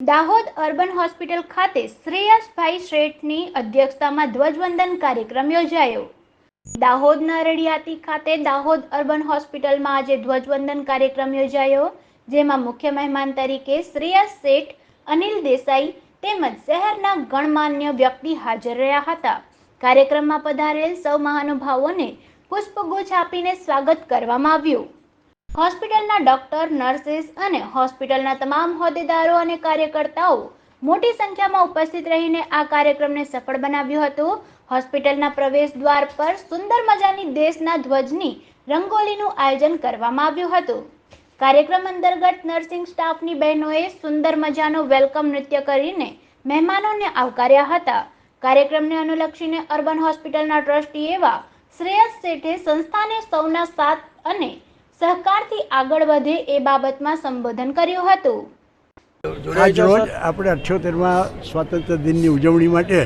Dahod urban hospital ખાતે શ્રેયસભાઈ શેઠની અધ્યક્ષતામાં ધ્વજવંદન કાર્યક્રમ યોજાયો. દાહોદ નરડિયાતી ખાતે દાહોદ અર્બન હોસ્પિટલમાં આજે ધ્વજવંદન કાર્યક્રમ યોજાયો, જેમાં મુખ્ય મહેમાન તરીકે શ્રેયસ શેઠ, અનિલ દેસાઈ તેમજ શહેરના ગણમાન્ય વ્યક્તિ હાજર રહ્યા હતા. કાર્યક્રમમાં પધારેલ સૌ મહાનુભાવોને પુષ્પગુચ્છ આપીને સ્વાગત કરવામાં આવ્યું. હોસ્પિટલના ડોક્ટર, નર્સિસ અને હોસ્પિટલના તમામ હોદ્દેદારો અને કાર્યકર્તાઓ મોટી સંખ્યામાં ઉપસ્થિત રહીને આ કાર્યક્રમને સફળ બનાવ્યો હતો. હોસ્પિટલના પ્રવેશ દ્વાર પર સુંદર મજાની દેશના ધ્વજની રંગોલીનું આયોજન કરવામાં આવ્યું હતું. કાર્યક્રમ અંતર્ગત નર્સિંગ સ્ટાફની બહેનોએ સુંદર મજાનો વેલકમ નૃત્ય કરીને મહેમાનોને આવકાર્યા હતા. કાર્યક્રમને અનુલક્ષીને અર્બન હોસ્પિટલના ટ્રસ્ટી એવા શ્રેયસ શેઠે સંસ્થાને સૌના સાથ અને સહકારથી આગળ વધે એ બાબતમાં સંબોધન કર્યું હતું. આજ રોજ આપણે અઠ્યોતેરમાં સ્વાતંત્ર્ય દિનની ઉજવણી માટે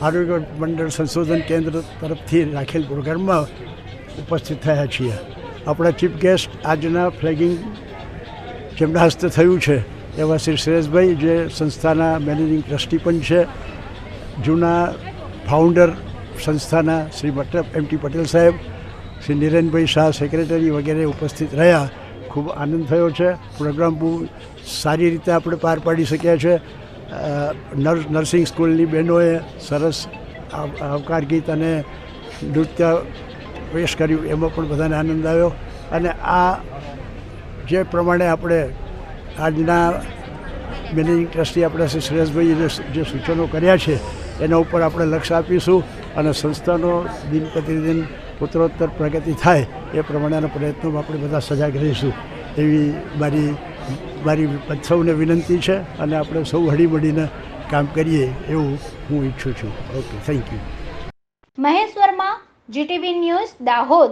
આરોગ્ય મંડળ સંશોધન કેન્દ્ર તરફથી રાખેલ પ્રોગ્રામમાં ઉપસ્થિત થયા છીએ. આપણા ચીફ ગેસ્ટ આજના ફ્લેગિંગ જેમના હસ્તે થયું છે એવા શ્રી સુરેશભાઈ જે સંસ્થાના મેનેજિંગ ટ્રસ્ટી પણ છે જૂના ફાઉન્ડર સંસ્થાના શ્રી મતલબ એમ ટી પટેલ સાહેબ શ્રી નિરેનભાઈ શાહ સેક્રેટરી વગેરે ઉપસ્થિત રહ્યા. ખૂબ આનંદ થયો છે. પ્રોગ્રામ બહુ સારી રીતે આપણે પાર પાડી શક્યા છે. નર્સિંગ સ્કૂલની બહેનોએ સરસ આવકાર ગીત અને નૃત્ય પેશ કર્યું. એમાં પણ બધાને આનંદ આવ્યો. અને આ જે પ્રમાણે આપણે આજના મેનેજિંગ ટ્રસ્ટી આપણા શ્રી સુરેશભાઈએ જે સૂચનો કર્યા છે, એના ઉપર આપણે લક્ષ્ય આપીશું અને સંસ્થાનો દિન પ્રતિદિન ઉત્તરોત્તર પ્રગતિ થાય એ પ્રમાણેના પ્રયત્નોમાં આપણે બધા સજાગ રહીશું. એવી મારી મારી સૌને વિનંતી છે અને આપણે સૌ હળીમળીને કામ કરીએ એવું હું ઈચ્છું છું. Okay thank you Mahesh Verma GTV news Dahod.